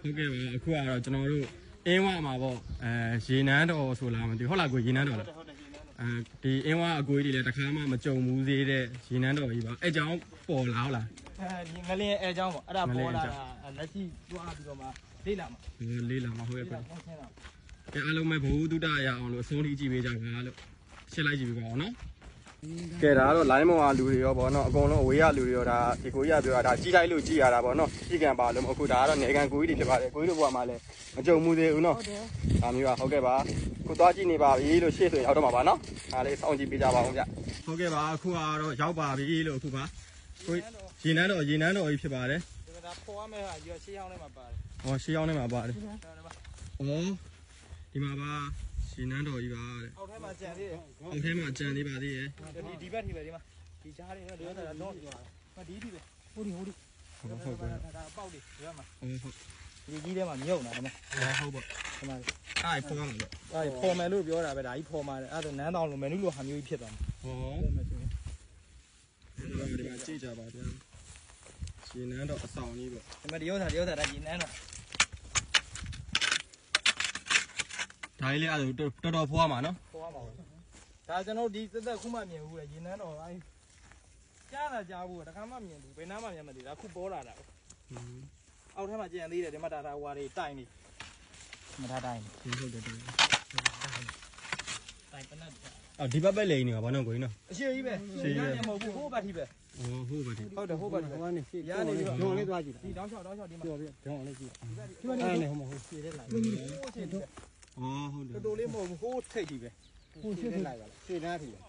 ဟုတ်ကဲ့ပါအခုကတော့ကျွန်တော်တို့အင်းဝမှာပေါ့အဲရေနန်းတော်ဆိုလားမသိဘူးဟုတ်လားကိုရေနန်းတော်လားဟုတ်တယ်ရှင်နော်အဲဒီအင်းဝအကိုကြီးတွေလည်းတစ်ခါမှမကြုံဘူးသေးတဲ့ရေနန်းတော်ကြီးပါအဲကြောင့်ပေါ်လာဟုတ်လားအဲဒီငလင်းအဲအကြောင်းပေါ့အဲ့ဒါပေါ်လာတာလက်ရှိတွားပြီးတော့မှလေးလာမှာဟိုလေးလာမှာဟုတ်ရဲ့လေးပဲလာပေါင်းချင်းလာအဲအားလုံးပဲဘဝတုဒ္ဒရအောင်လို့အဆုံးထိကြည့်ပေးကြပါလို့ရှင်းလိုက်ကြည့်ပေးပါအောင်နော် ကဲဒါကတော့ line မောင်အားလူတွေရောဗောနော်အကုန်လုံးအဝေးရလူတွေရောဒါဒီကိုကြီးကပြောတာဒါကြီးတိုင်းလို့ကြည်ရတာဗောနော်ကြီးကံပါလို့မဟုတ်အခုဒါကတော့နေကန်ကိုကြီးတွေဖြစ်ပါတယ်ကိုကြီးတို့ဘဝမှာလည်းမကြုံမှုသေးဘူးနော်ဟုတ်တယ်ဒါမျိုးပါဟုတ်ကဲ့ပါခုသွားကြည့်နေပါပြီလို့ရှေ့ဆိုရောက်တော့မှာပါနော်ဒါလေးစောင့်ကြည့်ပေးကြပါအောင်ဗျဟုတ်ကဲ့ပါအခုကတော့ရောက်ပါပြီလို့အခုပါကိုရေနန်းတော်ရေနန်းတော်ကြီးဖြစ်ပါတယ်ဒီကပေါ်ရမယ့်ဟာကြီးရှေးဟောင်းထဲမှာပါတယ်ဟောရှေးရောက်နေမှာပါတယ်ဟုတ်တယ်ပါဩဒီမှာပါ ရေနန်းတော်ကြီးပါတဲ့အောက်ထဲမှာကြံသေးတယ်အောက်ထဲမှာကြံနေပါသေးရဲ့ဒီဒီဘက်ထိပဲဒီမှာဒီကြားလေးတော့ဒီကတော့တော့မဒီဒီပဲဟိုဒီဟိုဒီဟုတ်ဟုတ်ပါဒါအပေါက်လေးဒီဘက်မှာဟုတ်ဟုတ်ဒီကြီးထဲမှာမြုပ်နေတာဒီမှာဟုတ်ပါဒီမှာအဲ့ဖောင်းမှာလို့အဲဖော်မယ်လို့ပြောတာပဲဒါကြီးဖော်မှာတယ်အဲ့ဒါနန်းတောင်လိုမယ်နုလိုဟာမျိုးကြီးဖြစ်သွားမှာဟောဖော်မယ်ဆိုရင်ဒီမှာကြည့်ကြပါဗျာရေနန်းတော်အဆောင်ကြီးပေါ့ဒီမှာဒီဥစ္စာဒီဥစ္စာဒါကြီးနန်းတော့ ဒါလေးလေးအဲ့ဒါတော်တော်ဖွားမှာနော်ဖော်ရမှာပဲဒါကျွန်တော်ဒီသက်သက်ခုမှမြင်ဘူးလေရေနန်းတော့အဲကြားတာကြားဘူးတခါမှမြင်ဘူးဘယ်နားမှမြင်မသိဒါခုပေါ်လာတာအောက်ထဲမှာကြံသေးတယ်ဒီမှာဒါဒါဟွာတွေတိုင်နေမထားတိုင်ဟုတ်တယ်တော်တိုင်ပနတ်အော်ဒီဘက်ပဲလိန်နေပါဘာလို့ကိုင်းနော်အရှိကြီးပဲမဟုတ်ဘူးဟိုဘက်ထိပဲဩဟုတ်ပါဒီဟုတ်တယ်ဟိုဘက်ထိပဲဟိုကနေရှေ့ရနေပြီဒုံလေးသွားကြည့်ဒီတောင်းလျှောက်တောင်းလျှောက်ဒီမှာပြောပြဒုံလေးကြည့်ဒီဘက်ဒီကနေဟိုမဟုတ်ရှည်တဲ့လိုက်ဟိုရှည်တယ်ဩ ဟုတ်တယ်တော်တော်လေးမဟုတ်ဘူးဟိုထိတ်ကြီးပဲဟိုရှေ့လိုက်ပါလားရှေ့နားထီလား